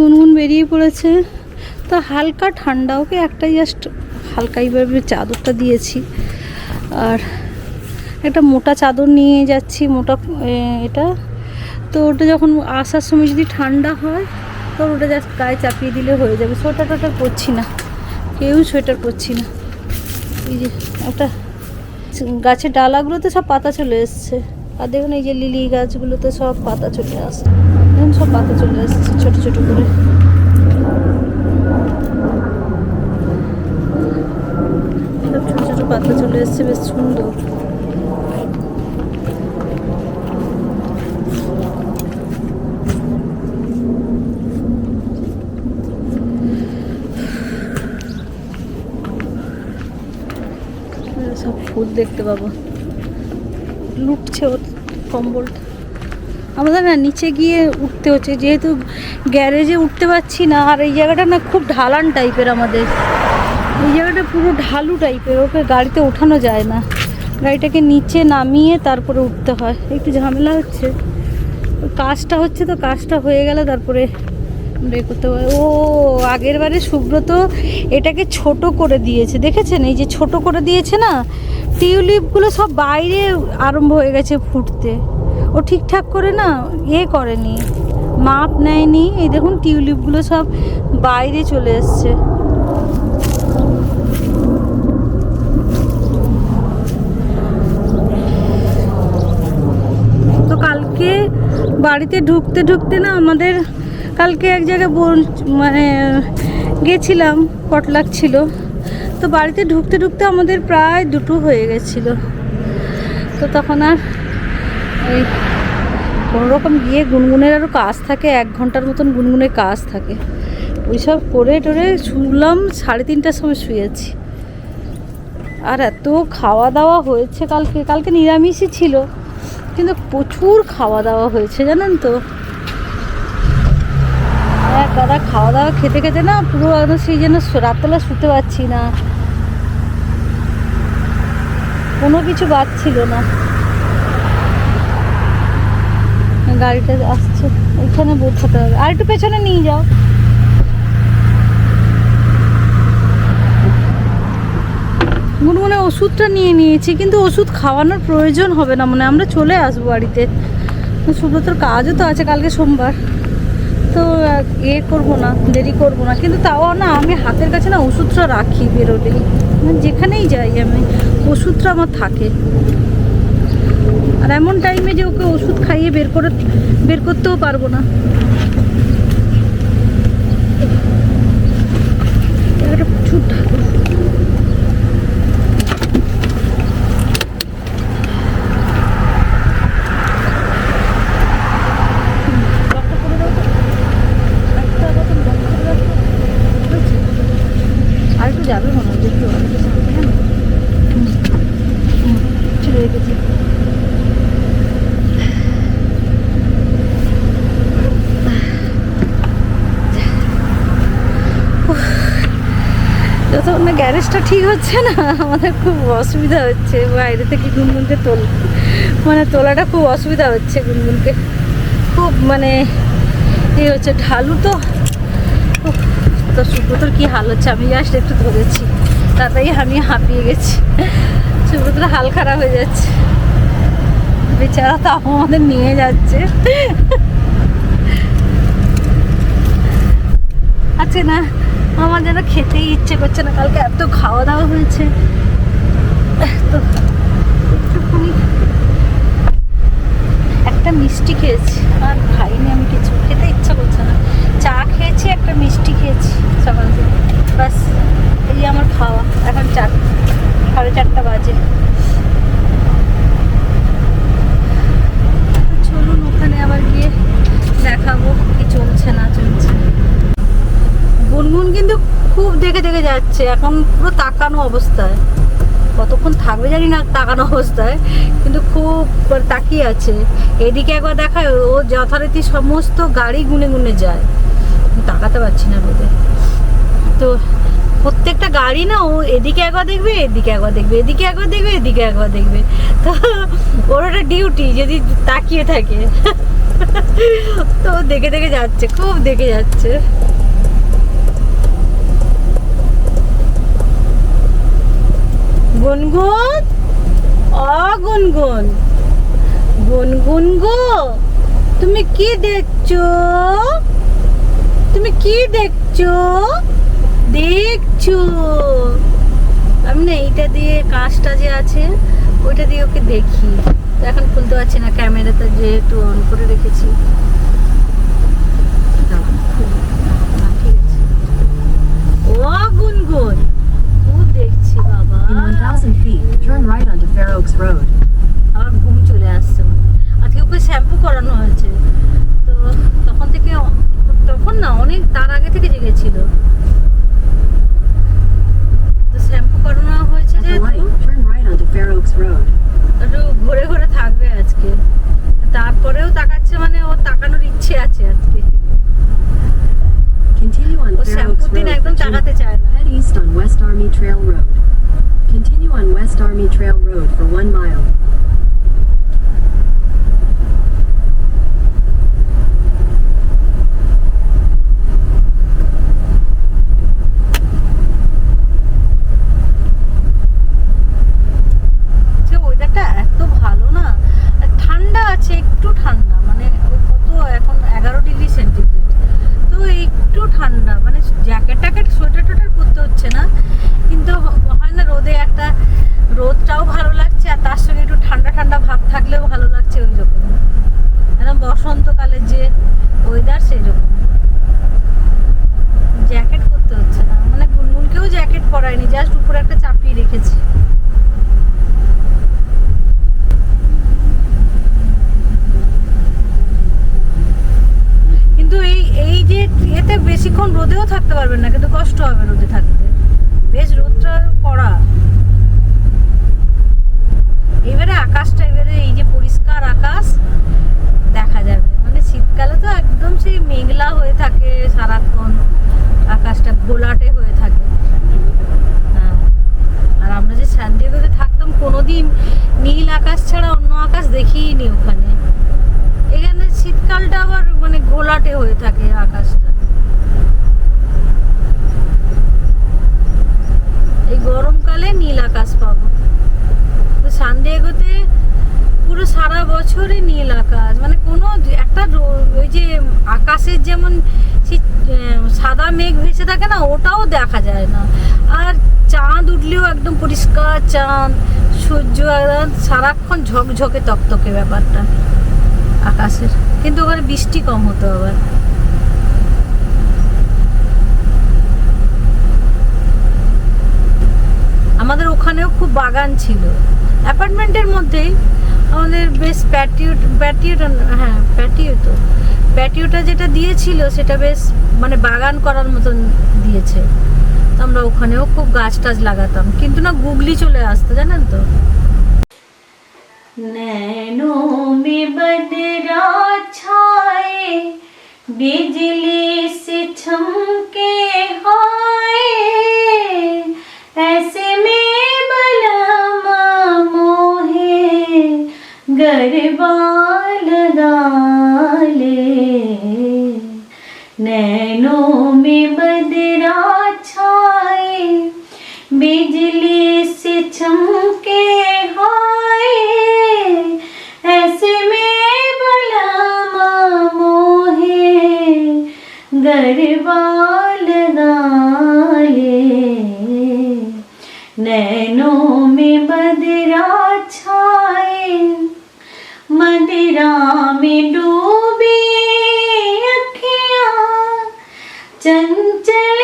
গুনগুন বেরিয়ে পড়েছে, তো হালকা ঠান্ডা। ওকে একটা জাস্ট হালকা এইভাবে চাদরটা দিয়েছি। আর একটা মোটা চাদর নিয়ে যাচ্ছি, মোটা এটা। তো ওটা যখন আসার সময় যদি ঠান্ডা হয়, তো ওটা জাস্ট গায়ে চাপিয়ে দিলে হয়ে যাবে। সোয়েটার টোটার পরছি না। কেউ সোয়েটার পরছি না। এই যে একটা গাছের ডালাগুলোতে সব পাতা চলে এসছে। আর দেখুন এই যে লিলি গাছগুলোতে সব পাতা চলে আসছে। দেখুন সব পাতা চলে আসছে, ছোট ছোট করে। ছোট ছোট পাতা চলে এসছে বেশ সুন্দর। সব ফুল দেখতে পাবো। লুটছে ওর কম্বলটা। আমাদের না নিচে গিয়ে উঠতে হচ্ছে, যেহেতু গ্যারেজে উঠতে পারছি না, আর এই জায়গাটা না খুব ঢালান টাইপের আমাদের। এই জায়গাটা পুরো ঢালু টাইপের, ওকে গাড়িতে ওঠানো যায় না। গাড়িটাকে নিচে নামিয়ে তারপরে উঠতে হয়। একটু ঝামেলা হচ্ছে। কাজটা হচ্ছে তো, কাজটা হয়ে গেলে তারপরে এ করতে পারি ও, আগের বারে সুব্রত এটাকে ছোট করে দিয়েছে, দেখেছেন? এই যে ছোট করে দিয়েছে না, টিউলিপগুলো সব বাইরে আরম্ভ হয়ে গেছে ফুটতে। ও ঠিকঠাক করে না, এ করেনি। মাপ নেয়নি, এই দেখুন টিউলিপগুলো সব বাইরে চলে এসছে। তো কালকে বাড়িতে ঢুকতে ঢুকতে না আমাদের কালকে এক জায়গায় বোন মানে গেছিলাম, পটলাক ছিল। তো বাড়িতে ঢুকতে ঢুকতে আমাদের প্রায় দুটো হয়ে গেছিল। তো তখন আর ওই কোনো রকম গিয়ে গুনগুনের আরও কাজ থাকে, এক ঘণ্টার মতন গুনগুনের কাজ থাকে। ওইসব করে টোরে শুনলাম সাড়ে তিনটার সময় শুয়েছি। আর এত খাওয়া দাওয়া হয়েছে কালকে কালকে নিরামিষই ছিল, কিন্তু প্রচুর খাওয়া দাওয়া হয়েছে, জানেন তো। এক দাদা খাওয়া দাওয়া খেতে খেতে না পুরো একদম সেই জন্য রাতবেলা শুতে পারছি না। কোনো কিছু বাদ ছিল না। গাড়িটা আসছে। ওইখানে বোঝাতে হবে। আর একটু পেছনে নিয়ে যাও। গুনগুনে ওষুধটা নিয়ে নিয়েছি, কিন্তু ওষুধ খাওয়ানোর প্রয়োজন হবে না মানে আমরা চলে আসব বাড়িতে। সুব্রতর কাজও তো আছে কালকে সোমবার। তো এ করব না, দেরি করব না। কিন্তু তাও না, আমি হাতের কাছে না ওষুধটা রাখি বেরোলেই। মানে যেখানেই যাই আমি, ওষুধটা আমার থাকে। আর এমন টাইমে যে ওকে ওষুধ খাইয়ে বের করে, বের করতেও পারব না। প্রচুর ঢালু লকটা করে দাও তো। একটা বোতল লক করে দাও তো। হয়েছে? আর একটু যাবে মনে হয় দেখি অনেকের সামনে হ্যাঁ হুম। হুম, চলে রেখেছি যতক্ষণ না গ্যারেজটা ঠিক হচ্ছে না? আমাদের খুব অসুবিধা হচ্ছে। বাইরে থেকে গুনগুনকে তোল মানে তোলাটা খুব অসুবিধা হচ্ছে গুনগুনকে। খুব মানে ইয়ে হচ্ছে ঢালু তো। তো সুব্রতর কী হাল হচ্ছে? আমি জাস্ট একটু ধরেছি। তাতেই আমি হাঁপিয়ে গেছি। সুব্রতর হাল খারাপ হয়ে যাচ্ছে। বেচারা তো আমাদের নিয়ে যাচ্ছে। আছে না আমার যেন খেতেই ইচ্ছে করছে না, কালকে এত খাওয়া দাওয়া হয়েছে একটা মিষ্টি খেয়েছি। আর খাইনি আমি কিছু, খেতে ইচ্ছা করছে না। চা খেয়েছি, একটা মিষ্টি খেয়েছি সকাল থেকে। ব্যাস, এই আমার খাওয়া। এখন চার, সাড়ে চারটা বাজে। চলুন, ওখানে আবার গিয়ে দেখাবো কি চলছে, না চলছে। গুনগুন কিন্তু খুব দেখে দেখে যাচ্ছে। এখন পুরো তাকানো অবস্থায়। কতক্ষণ থাকবে জানি না তাকানো অবস্থায়, কিন্তু খুব তাকিয়ে আছে। এদিকে একবার দেখায়, ও যথারীতি সমস্ত গাড়ি গুনে গুনে যায়। তাকাতে পারছি না রোদে। তো প্রত্যেকটা গাড়ি না, ও এদিকে একবার দেখবে, এদিকে একবার দেখবে, এদিকে একবার দেখবে, এদিকে একবার দেখবে। তো ওর একটা ডিউটি যদি তাকিয়ে থাকে। তো দেখে দেখে যাচ্ছে, খুব দেখে যাচ্ছে। গুনগুন অ গুনগুন গো তুমি কি দেখছ? তুমি কি দেখছ? দেখছ। আমি না এইটা দিয়ে কাজটা যে আছে ওইটা দিয়ে ওকে দেখি। এখন খুলতে পারছি না ক্যামেরাতে যেহেতু অন করে রেখেছি। দাঁড়াও, হ্যাঁ। ও গুনগুন ও In 1,000 feet, turn right onto Fair Oaks Road. আমার ঘুম চলে আসছে আজকে ওকে শ্যাম্পু করানো হয়েছে তো তখন থেকে তখন না অনেক তার আগে থেকে জেগেছিল তো শ্যাম্পু করানো হয়েছে যেহেতু light, turn right onto Fair Oaks Road. একটু ঘুরে ঘুরে থাকবে আজকে তারপরেও তাকাচ্ছে মানে ওর তাকানোর ইচ্ছে আছে আজকে Continue on O Fair Oaks Road. একদম for তাকাতে চায় না Head east on West Army Trail Road. On West Army Trail Road for one mile. রোদটাও ভালো লাগছে, আর তার সঙ্গে একটু ঠান্ডা ঠান্ডা ভাব থাকলেও ভালো লাগছে ওই রকম। একদম বসন্তকালের যে ওয়েদার সেই রকম। জ্যাকেট পরতে হচ্ছে না। মানে গুনগুনকেও জ্যাকেট পরায়নি জাস্ট উপরে একটা চাপিয়ে রেখেছি। কিন্তু এই এই যে এতে বেশিক্ষণ রোদেও থাকতে পারবেন না, কিন্তু কষ্ট হবে রোদে থাকতে। বেশ রোদটা কড়া এবারে আকাশটা এবারে এই যে পরিষ্কার আকাশ দেখা যাবে। মানে শীতকালে তো একদম সেই মেঘলা হয়ে থাকে সারাক্ষণ, আকাশটা ঘোলাটে হয়ে থাকে। হ্যাঁ। আর আমরা যে স্যান্ডিগোতে থাকতাম, কোনোদিন নীল আকাশ ছাড়া অন্য আকাশ দেখিনি ওখানে। এখানে শীতকালটা আবার মানে ঘোলাটে হয়ে থাকে আকাশটা। এই গরমকালে নীল আকাশ পাবো। সানডিয়েগোতে পুরো সারা বছরই নীল আকাশ। মানে কোনো একটা ওই যে আকাশের যেমন সাদা মেঘ ভেসে থাকে না, ওটাও দেখা যায় না। আর চাঁদ উঠলেও একদম পরিষ্কার চাঁদ, সূর্য সারাক্ষণ ঝকঝকে তকতকে ব্যাপারটা আকাশের। কিন্তু ওখানে বৃষ্টি কম হতো আবার। আমাদের ওখানেও খুব বাগান ছিল। অ্যাপার্টমেন্টের মধ্যেই আমাদের বেশ প্যাটিও প্যাটিওটা হ্যাঁ প্যাটিও তো প্যাটিওটা যেটা দিয়েছিল সেটা বেশ মানে বাগান করার মতন দিয়েছে তো আমরা ওখানেও খুব গাছ টাছ লাগাতাম কিন্তু না গুগলি চলে আসতো জানেন তো नैनों में बदरा छाए बिजली से छमके मदिरा में डूबी अखियाँ चंचल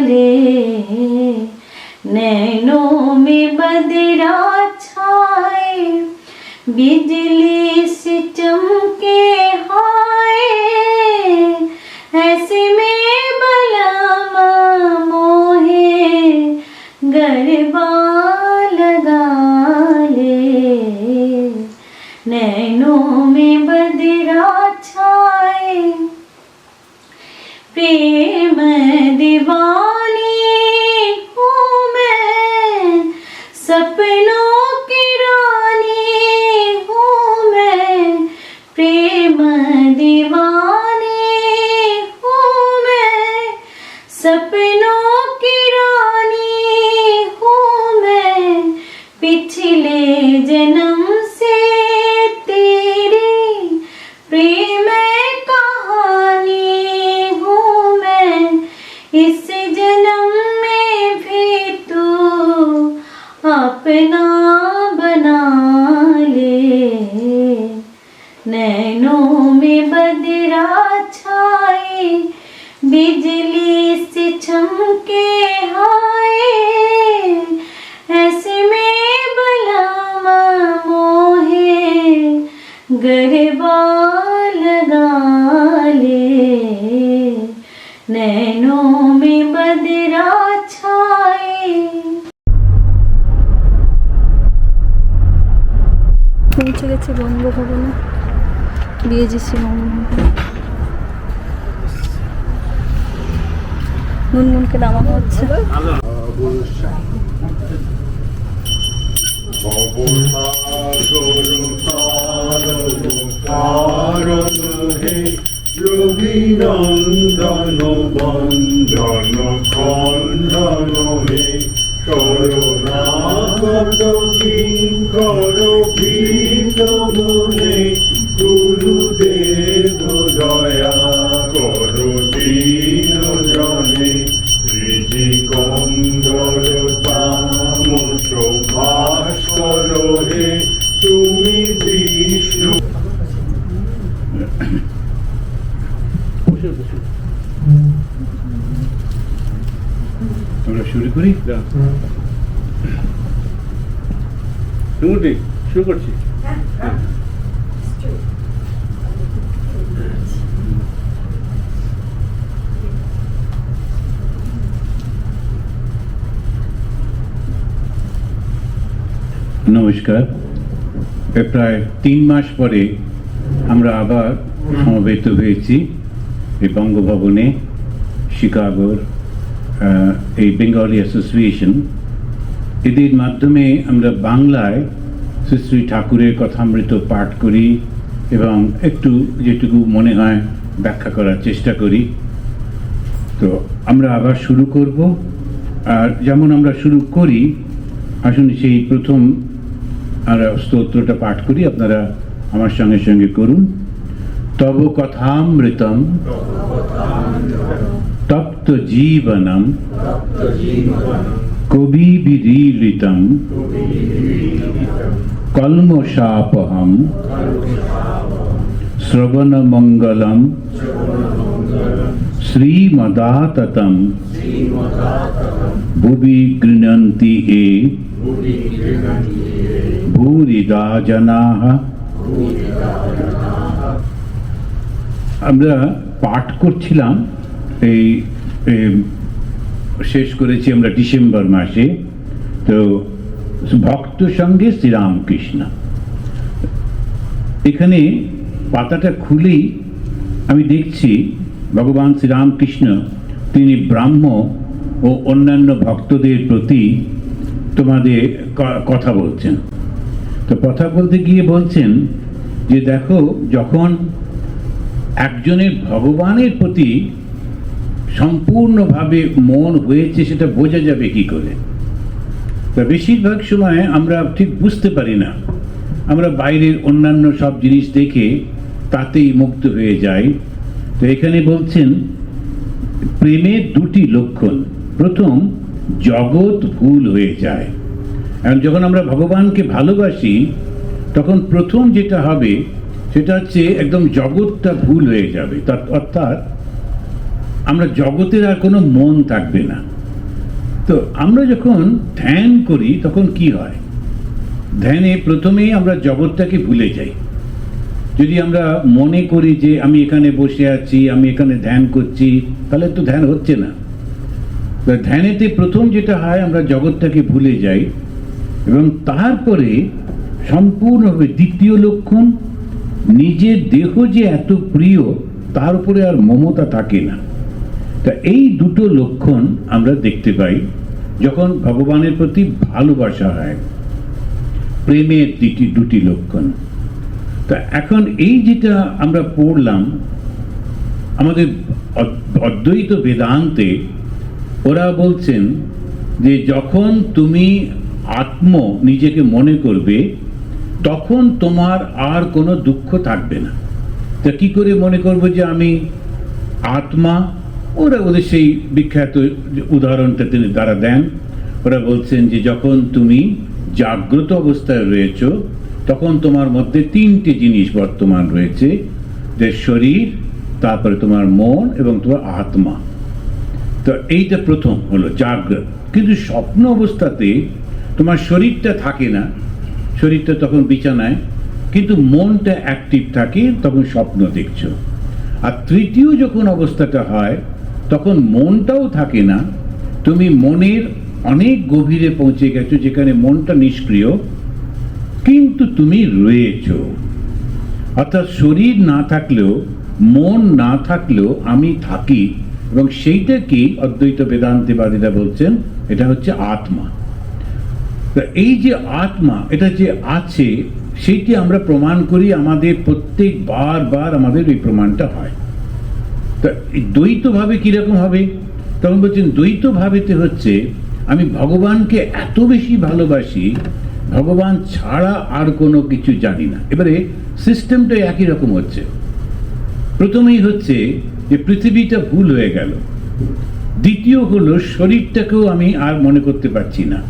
डाले नैनों में बदरा छाए बिजली 我的梦。गरबा लगा ले नैनों में बदरा छाए পৌঁছে গেছে বঙ্গভবনে বিএজিসি বঙ্গভবন গুনগুনকে নামানো হচ্ছে রবিনন্দন বন্দন খণ্ডন হে করুণাগত কিঙ্কর শুরু করছি। নমস্কার। প্রায় তিন মাস পরে আমরা আবার সমবেত হয়েছি এই বঙ্গভবনে শিকাগোর এই বেঙ্গলি অ্যাসোসিয়েশন এদের মাধ্যমে আমরা বাংলায় শ্রী শ্রী ঠাকুরের কথামৃত পাঠ করি এবং একটু যেটুকু মনে হয় ব্যাখ্যা করার চেষ্টা করি। তো আমরা আবার শুরু করব। আর যেমন আমরা শুরু করি, আসুন সেই প্রথম আমরা স্তোত্রটা পাঠ করি, আপনারা আমার সঙ্গে সঙ্গে করুন। তব কথামৃতম। তপ্ত জীবনম কবি বিদীলিতম কলমশাপহম শ্রবণ মঙ্গলম শ্রীমদাততম ভুবি গৃণন্তি এ ভূরিদা জনাः আমরা পাঠ করছিলাম এই এই শেষ করেছি আমরা ডিসেম্বর মাসে। তো ভক্ত সঙ্গে শ্রীরামকৃষ্ণ। এখানে পাতাটা খুলেই আমি দেখছি ভগবান শ্রীরামকৃষ্ণ, তিনি ব্রাহ্ম ও অন্যান্য ভক্তদের প্রতি তোমাদের কথা বলছেন। তো কথা বলতে গিয়ে বলছেন যে দেখো, যখন একজনের ভগবানের প্রতি সম্পূর্ণভাবে মন হয়েছে, সেটা বোঝা যাবে কি করে। তা বেশিরভাগ সময় আমরা ঠিক বুঝতে পারি না। আমরা বাইরের অন্যান্য সব জিনিস দেখে তাতেই মুক্ত হয়ে যাই। তো এখানে বলছেন প্রেমের দুটি লক্ষণ। প্রথম, জগৎ ভুল হয়ে যায়। এখন যখন আমরা ভগবানকে ভালোবাসি, তখন প্রথম যেটা হবে, সেটা হচ্ছে একদম জগৎটা ভুল হয়ে যাবে। অর্থাৎ আমরা জগতের আর কোনো মন থাকবে না। তো আমরা যখন ধ্যান করি, তখন কি হয়? ধ্যানে প্রথমেই আমরা জগৎটাকে ভুলে যাই। যদি আমরা মনে করি যে আমি এখানে বসে আছি, আমি এখানে ধ্যান করছি, তাহলে তো ধ্যান হচ্ছে না। ধ্যানেতে প্রথম যেটা হয়, আমরা জগৎটাকে ভুলে যাই এবং তারপরে সম্পূর্ণভাবে দ্বিতীয় লক্ষণ, নিজের দেহ যে এত প্রিয়, তার উপরে আর মমতা থাকে না। তা এই দুটো লক্ষণ আমরা দেখতে পাই যখন ভগবানের প্রতি ভালোবাসা হয়। প্রেমের দুটি দুটি লক্ষণ। তা এখন এই যেটা আমরা পড়লাম, আমাদের অদ্বৈত বেদান্তে ওরা বলছেন যে যখন তুমি আত্ম নিজেকে মনে করবে, তখন তোমার আর কোনো দুঃখ থাকবে না। তা কি করে মনে করব যে আমি আত্মা ওরা ওদের সেই বিখ্যাত উদাহরণটা তিনি তারা দেন। ওরা বলছেন যে যখন তুমি জাগ্রত অবস্থায় রয়েছো, তখন তোমার মধ্যে তিনটি জিনিস বর্তমান রয়েছে। যে শরীর, তারপরে তোমার মন এবং তোমার আত্মা। তো এইটা প্রথম হলো জাগ্রত। কিন্তু স্বপ্ন অবস্থাতে তোমার শরীরটা থাকে না। শরীরটা তখন বিছানায়। কিন্তু মনটা অ্যাক্টিভ থাকে, তখন স্বপ্ন দেখছ। আর তৃতীয় যখন অবস্থাটা হয় তখন মনটাও থাকে না। তুমি মনের অনেক গভীরে পৌঁছে গেছো যেখানে মনটা নিষ্ক্রিয়, কিন্তু তুমি রয়েছো। অর্থাৎ শরীর না থাকলেও, মন না থাকলেও আমি থাকি এবং সেইটাকেই অদ্বৈত বেদান্তিবাদীরা বলছেন, এটা হচ্ছে আত্মা। এই যে আত্মা, এটা যে আছে, সেইটি আমরা প্রমাণ করি আমাদের প্রত্যেক বার বার আমাদের এই প্রমাণটা হয়। তা দ্বৈতভাবে কীরকম হবে? তখন বলছেন, দ্বৈতভাবেতে হচ্ছে, আমি ভগবানকে এত বেশি ভালোবাসি, ভগবান ছাড়া আর কোনো কিছু জানি না। এবারে সিস্টেমটা একই রকম হচ্ছে। প্রথমেই হচ্ছে যে পৃথিবীটা ভুল হয়ে গেল। দ্বিতীয় হলো, শরীরটাকেও আমি আর মনে করতে পারছি না।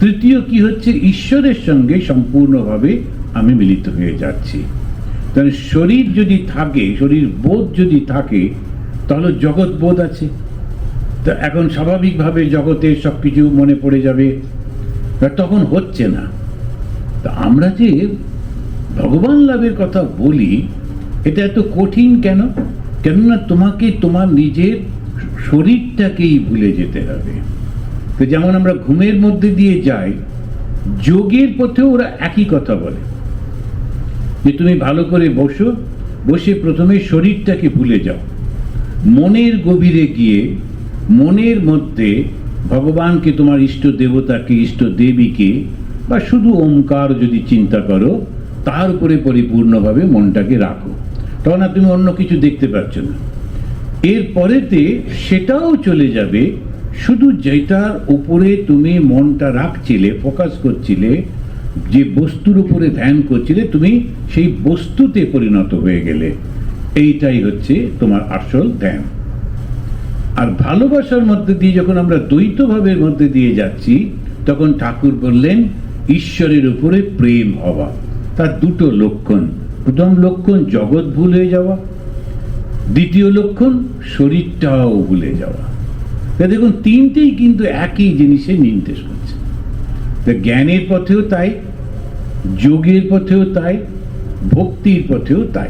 তৃতীয় কি হচ্ছে, ঈশ্বরের সঙ্গে সম্পূর্ণভাবে আমি মিলিত হয়ে যাচ্ছি। তাহলে শরীর যদি থাকে, শরীর বোধ যদি থাকে, তাহলে জগৎ বোধ আছে। তা এখন স্বাভাবিকভাবে জগতের সব কিছু মনে পড়ে যাবে তখন হচ্ছে না। তা আমরা যে ভগবান লাভের কথা বলি, এটা এত কঠিন কেন? কেননা তোমাকে তোমার নিজের শরীরটাকেই ভুলে যেতে হবে। তো যেমন আমরা ঘুমের মধ্যে দিয়ে যাই, যোগের পথেও ওরা একই কথা বলে। যে তুমি ভালো করে বসো, বসে প্রথমে শরীরটাকে ভুলে যাও। মনের গভীরে গিয়ে, মনের মধ্যে ভগবানকে, তোমার ইষ্ট দেবতাকে, ইষ্ট দেবীকে, বা শুধু ওমকার যদি চিন্তা করো, তার উপরে পরিপূর্ণভাবে মনটাকে রাখো। তখন আর তুমি অন্য কিছু দেখতে পাচ্ছ না। এর পরেতে সেটাও চলে যাবে, শুধু যেটার উপরে তুমি মনটা রাখছিলে ফোকাস করছিলে যে বস্তুর উপরে ধ্যান করছিলে, তুমি সেই বস্তুতে পরিণত হয়ে গেলে। এইটাই হচ্ছে তোমার আসল ধ্যান। আর ভালোবাসার মধ্যে দিয়ে যখন আমরা দ্বৈত ভাবের মধ্যে দিয়ে যাচ্ছি, তখন ঠাকুর বললেন, ঈশ্বরের উপরে প্রেম হওয়া, তার দুটো লক্ষণ। প্রথম লক্ষণ, জগৎ ভুল যাওয়া। দ্বিতীয় লক্ষণ, শরীরটাও ভুলে যাওয়া। দেখুন, তিনটেই কিন্তু একই জিনিসে নির্দেশ করছে। তা জ্ঞানের পথেও তাই, যোগের পথেও তাই, ভক্তির পথেও তাই।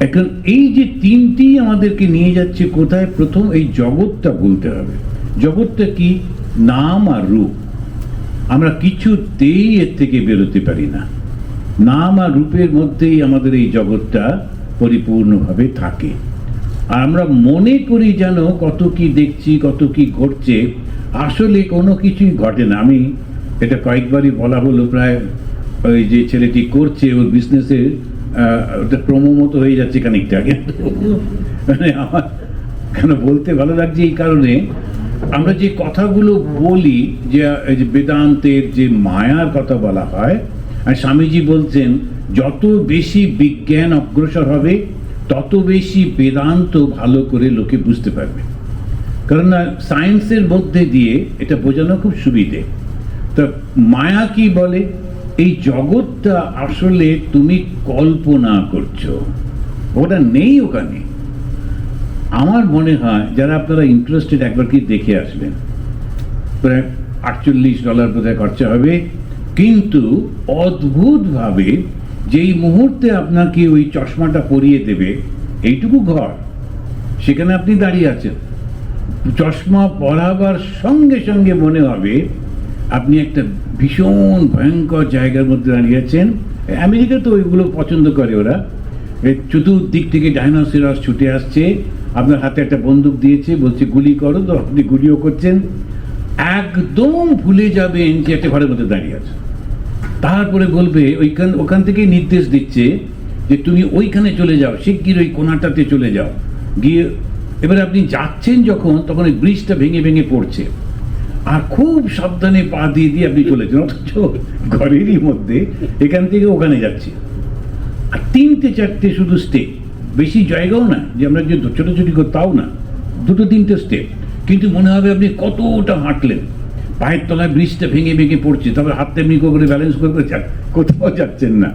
এখন এই যে তিনটি আমাদেরকে নিয়ে যাচ্ছে কোথায়, প্রথম এই জগৎটা বলতে হবে। জগৎটা কি? নাম আর রূপ। আমরা কিছুতেই এর থেকে বেরোতে পারি না। নাম আর রূপের মধ্যেই আমাদের এই জগৎটা পরিপূর্ণভাবে থাকে। আর আমরা মনে করি যেন কত কি দেখছি, কত কি ঘটছে, আসলে কোনো কিছুই ঘটে না। আমি এটা কয়েকবারই বলা হলো প্রায়, ওই যে ছেলেটি করছে, ওর বিজনেসে ওটা প্রমো মতো হয়ে যাচ্ছে খানিকটা। মানে আমার কেন বলতে ভালো লাগছে এই কারণে, আমরা যে কথাগুলো বলি যে বেদান্তের যে মায়ার কথা বলা হয়, আর স্বামীজি বলছেন, যত বেশি বিজ্ঞান অগ্রসর হবে তত বেশি বেদান্ত ভালো করে লোকে বুঝতে পারবে। কারণ না সায়েন্সের মধ্যে দিয়ে এটা বোঝানো খুব সুবিধে। তা মায়া কি বলে? এই জগৎটা আসলে তুমি কল্পনা করছ। ওটা নেই ওখানে। আমার মনে হয়, যারা আপনারা ইন্টারেস্টেড একবার কি দেখে আসবেন, প্রায় আটচল্লিশ ডলার বোধহয় খরচা হবে। কিন্তু অদ্ভুতভাবে যেই মুহূর্তে আপনাকে ওই চশমাটা পরিয়ে দেবে, এইটুকু ঘর। সেখানে আপনি দাঁড়িয়ে আছেন। চশমা পরাবার সঙ্গে সঙ্গে মনে হবে, আপনি একটা ভীষণ ভয়ঙ্কর জায়গার মধ্যে দাঁড়িয়ে আছেন। আমেরিকা তো ওইগুলো পছন্দ করে ওরা। চতুর্দিক থেকে ডাইনোসিরাস ছুটে আসছে। আপনার হাতে একটা বন্দুক দিয়েছে, বলছে, গুলি করো তো, আপনি গুলিও করছেন। একদম ভুলে যাবেন যে একটা ঘরের মধ্যে দাঁড়িয়ে আছে তারপরে বলবে, ওইখান, ওখান থেকে নির্দেশ দিচ্ছে যে তুমি ওইখানে চলে যাও, শিগগির ওই কোনাটাতে চলে যাও। গিয়ে এবারে আপনি যাচ্ছেন যখন, তখন ওই ব্রিজটা ভেঙে ভেঙে পড়ছে। আর খুব সাবধানে পা দিয়ে দিয়ে আপনি চলেছেন, অথচ ঘরেরই মধ্যে এখান থেকে ওখানে যাচ্ছি। আর তিনটে চারটে শুধু স্টেপ বেশি জায়গাও না, যে আমরা যে ছোটাছুটি করি তাও না, দুটো তিনটে স্টেপ কিন্তু মনে হবে আপনি কতটা হাঁটলেন। পায়ের তলায় ব্রিজটা ভেঙে ভেঙে পড়ছে তারপরে হাতটা এমনি করে ব্যালেন্স করে করে কোথাও যাচ্ছেন না।